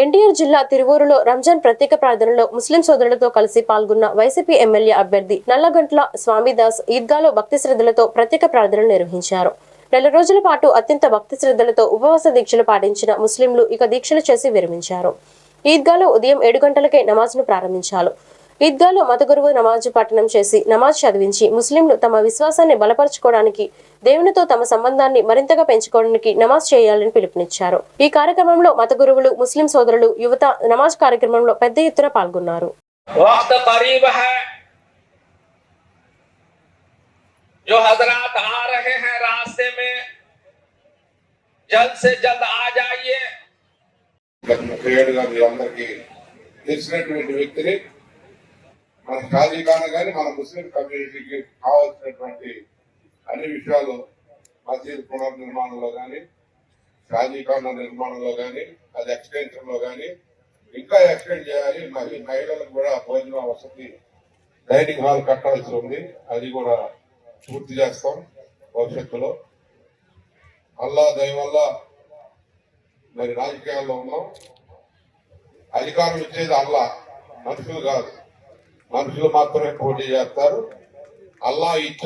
ఎన్టీఆర్ జిల్లా తిరువూరులో రంజాన్ ప్రత్యేక ప్రార్థనలో ముస్లిం సోదరులతో కలిసి పాల్గొన్న వైసీపీ ఎమ్మెల్యే అభ్యర్థి నల్లగంట్ల స్వామిదాస్ ఈద్గాలో భక్తి శ్రద్ధలతో ప్రత్యేక ప్రార్థనలు నిర్వహించారు. నెల రోజుల పాటు అత్యంత భక్తి శ్రద్ధలతో ఉపవాస దీక్షలు పాటించిన ముస్లింలు ఇక దీక్షలు చేసి విరమించారు. ఈద్గాలో ఉదయం ఏడు గంటలకే నమాజ్ను ప్రారంభించారు. ఈద్గాలో మత గురువు నమాజ్ పఠనం చేసి నమాజ్ చదివించి ముస్లింలు తమ విశ్వాసాన్ని బలపరచుకోవడానికి దేవునితో తమ సంబంధాన్ని మరింతగా పెంచుకోవడానికి నమాజ్ చేయాలని పిలుపునిచ్చారు ఈ కార్యక్రమంలో మత గురువులు ముస్లిం సోదరులు యువత నమాజ్ కార్యక్రమంలో పెద్ద ఎత్తున పాల్గొన్నారు वक्त करीब है जो हजरात आ रहे हैं रास्ते में जल्द से जल्द आ जाइए మన ఖాళీ కాన కానీ మన ముస్లిం కమ్యూనిటీకి కావాల్సినటువంటి అన్ని విషయాలు మసీద్ పునర్నిర్మాణంలో కానీ షాజీఖానా నిర్మాణంలో కానీ అది ఎక్స్టెన్షన్లో కానీ ఇంకా ఎక్స్టెండ్ చేయాలి. మహి- మహిళలకు కూడా భోజన వసతి డైనింగ్ హాల్ కట్టాల్సి ఉంది. అది కూడా పూర్తి చేస్తాం భవిష్యత్తులో. అల్లా దయ వల్ల మరి రాజకీయాల్లో ఉన్నాం. అధికారం ఇచ్చేది అల్లా మనుషులు కాదు. మనుషులు మాత్రమే పోటీ చేస్తారు. అల్లా ఇచ్చ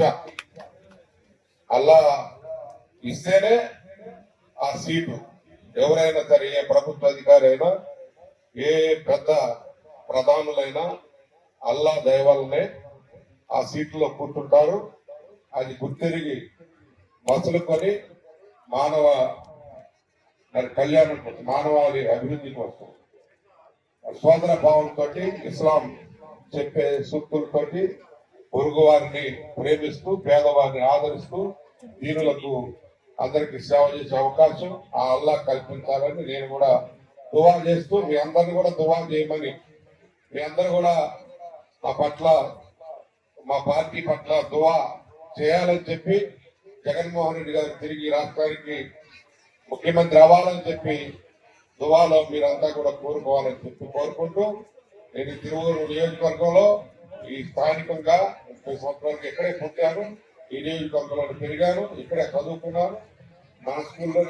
అల్లా ఇస్తేనే ఆ సీటు. ఎవరైనా సరే ఏ ప్రభుత్వ అధికారి అయినా ఏ పెద్ద ప్రధానులైనా అల్లా దయవల్లనే ఆ సీట్లో కూర్చుంటారు. అది గుర్తిరిగి మసులుకొని మానవ కళ్యాణం మానవాళి అభివృద్ధి కోసం స్వాతంత్ర భావంతో ఇస్లాం చెప్పే సూక్తులతోటి పొరుగు వారిని ప్రేమిస్తూ పేదవారిని ఆదరిస్తూ దీనులకు అందరికి సేవ చేసే అవకాశం ఆ అల్లా కల్పించాలని నేను కూడా దువా చేస్తూ మీ అందరిని కూడా దువా చేయమని. మీ అందరు కూడా మా పట్ల మా పార్టీ పట్ల దువా చేయాలని చెప్పి జగన్మోహన్ రెడ్డి గారు తిరిగి రాష్ట్రానికి ముఖ్యమంత్రి అవ్వాలని చెప్పి దువాలో మీరంతా కూడా కోరుకోవాలని చెప్పి కోరుకుంటూ నేను తిరువూరు నియోజకవర్గంలో ఈ స్థానికంగా ముప్పై సంవత్సరాలకు ఇక్కడే పుట్టాను. ఈ నియోజకవర్గంలో పెరిగాను ఇక్కడే చదువుకున్నాను. మన స్కూల్లో